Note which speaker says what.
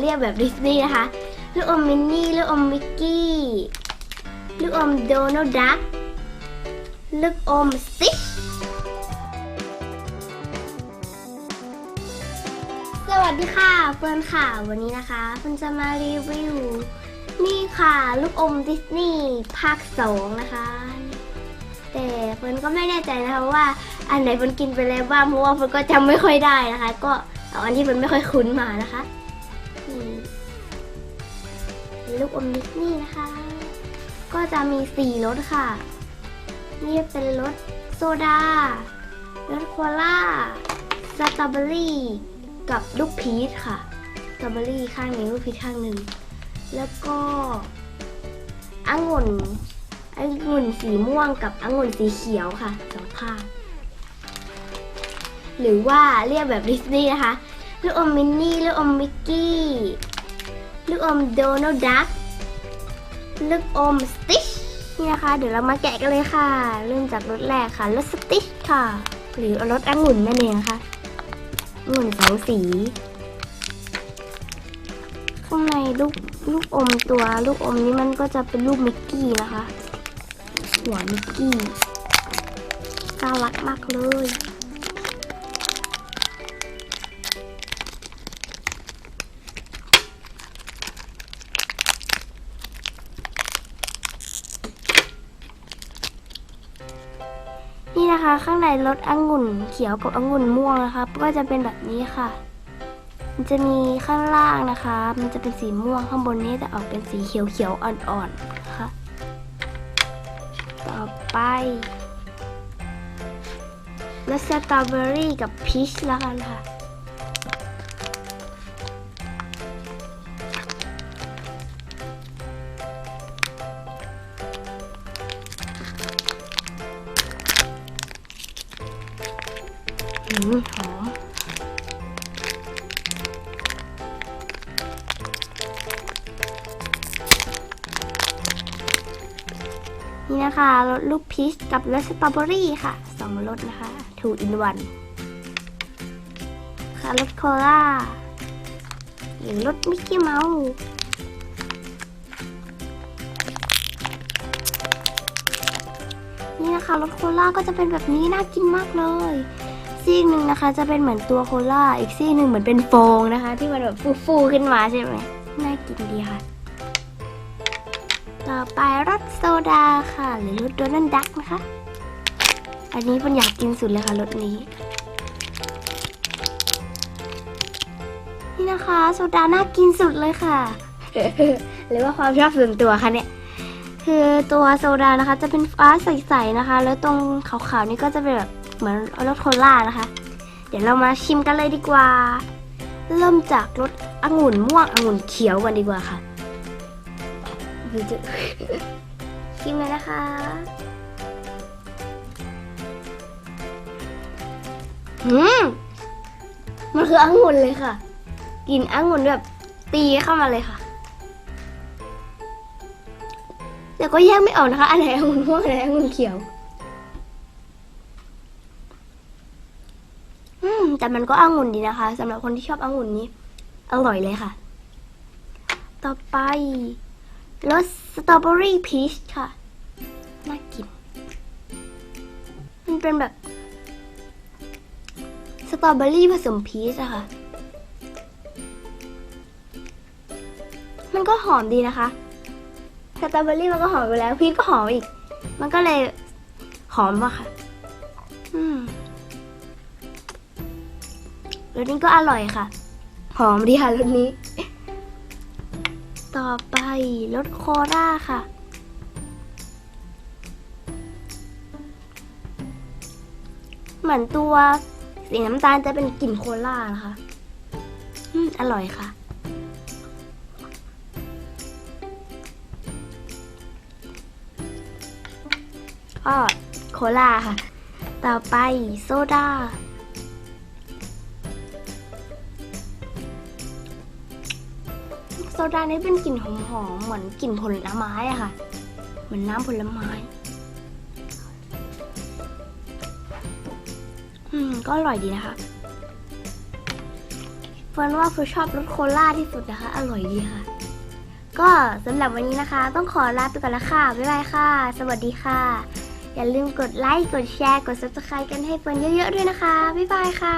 Speaker 1: เรียกแบบดิสนีย์นะคะ ลูกอมมินนี่ ลูกอมมิกกี้ ลูกอมโดนัลด์ดัก ลูกอมสติ๊กสวัสดีค่ะเฟิร์นค่ะ วันนี้นะคะเฟิร์นจะมารีวิว นี่ค่ะ ลูกอมดิสนีย์ภาคสองนะคะ แต่เฟิร์นก็ไม่แน่ใจนะคะว่าอันไหนเฟิร์นกินไปแล้วบ้างเพราะว่าเฟิร์นก็จำไม่ค่อยได้นะคะ ก็เอาอันที่เฟิร์นไม่ค่อยคุ้นมานะคะ นี่ลูกอมดิสนีย์นะคะ ก็จะมีสี่รสค่ะ นี่เป็นรสโซดารสโคลาสตรอเบอรี่กับลูกพีชค่ะสตรอเบอรี่ข้างหนึ่งลูกพีชข้างหนึ่ง แล้วก็องุ่นองุ่นสีม่วงกับองุ่นสีเขียวค่ะสองข้างหรือว่าเรียกแบบดิสนีย์นะคะ ลูกอมมินนี่ ลูกอมมิกกี้ ลูกอมโดนัลด์ดักลูกอมสติชนี่นะคะ เดี๋ยวเรามาแกะกันเลยค่ะ เริ่มจากรสแรกค่ะรสสติชค่ะ หรือรสองุ่นนั่นเองนะคะองุ่นสองสี ข้างในลูกลูกอมตัว ลูกอมนี้มันก็จะเป็นรูปมิกกี้นะคะ หัวมิกกี้น่ารักมากเลย นะคะ ข้างในรสองุ่นเขียวกับองุ่นม่วงนะคะก็จะเป็นแบบนี้ค่ะ มันจะมีข้างล่างนะคะ มันจะเป็นสีม่วงข้างบนนี้จะออกเป็นสีเขียวเขียวอ่อนๆนะคะต่อไปแล้วสตรอเบอรี่กับพีชแล้วกันค่ะ อืมหอมนี่นะคะรสลูกพีชกับรสสตรอเบอรี่ค่ะสองรสนะคะทูอินวันค่ะรสโคลาหรือรสมิกกี้เมาส์นี่นะคะรสโคลาก็จะเป็นแบบนี้น่ากินมากเลย ซีกหนึ่งนะคะ จะเป็นเหมือนตัวโคลาอีกซีกหนึ่งเหมือนเป็นโฟงนะคะ ที่มันแบบฟูๆขึ้นมาใช่ไหมน่ากินดีค่ะ ต่อไปรสโซดาค่ะ หรือรสโดนัลดักนะคะ อันนี้เป็นอยากกินสุดเลยค่ะรสนี้ นี่นะคะโซดาน่ากินสุดเลยค่ะ หรือว่าความชอบส่วนตัวค่ะเนี่ยคือตัวโซดานะคะจะเป็นฟ้าใสๆนะคะ แล้วตรงขาวๆนี่ก็จะเป็นแบบ เหมือนรสโคลานะคะ เดี๋ยวเรามาชิมกันเลยดีกว่า เริ่มจากรสองุ่นม่วงองุ่นเขียวกันดีกว่าค่ะดูจะชิมเลยนะคะหืมมันคือองุ่นเลยค่ะกลิ่นองุ่นแบบตีเข้ามาเลยค่ะแต่ก็แยกไม่ออกนะคะ อันไหนองุ่นม่วงอันไหนองุ่นเขียว แต่มันก็องุ่นดีนะคะสำหรับคนที่ชอบองุ่นนี้ อร่อยเลยค่ะ ต่อไปรสสตรอเบอรี่พีชค่ะ น่ากิน มันเป็นแบบสตรอเบอรี่ผสมพีชอะค่ะ มันก็หอมดีนะคะ สตรอเบอรี่มันก็หอมไปแล้ว พีชก็หอมอีก มันก็เลยหอมอะค่ะ อืม รสนี้ก็อร่อยค่ะ หอมดีค่ะรสนี้ ต่อไปรสโคราค่ะ เหมือนตัวสีน้ำตาลจะเป็นกลิ่นโคลานะคะ อืม อร่อยค่ะ ก็โคลาค่ะ ต่อไปโซดา โซดานี้เป็นกลิ่นหอมๆเหมือนกลิ่นผลไม้อะค่ะ เหมือนน้ำผลไม้ อืม ก็อร่อยดีนะคะเฟิร์นว่าเฟิร์นชอบรสโคลาที่สุดนะคะ อร่อยดีค่ะ ก็สำหรับวันนี้นะคะ ต้องขอลาไปก่อนละค่ะ บ๊ายบายค่ะ สวัสดีค่ะ อย่าลืมกดไลค์ กดแชร์ กด subscribe กันให้เฟิร์นเยอะๆด้วยนะคะ บ๊ายบายค่ะ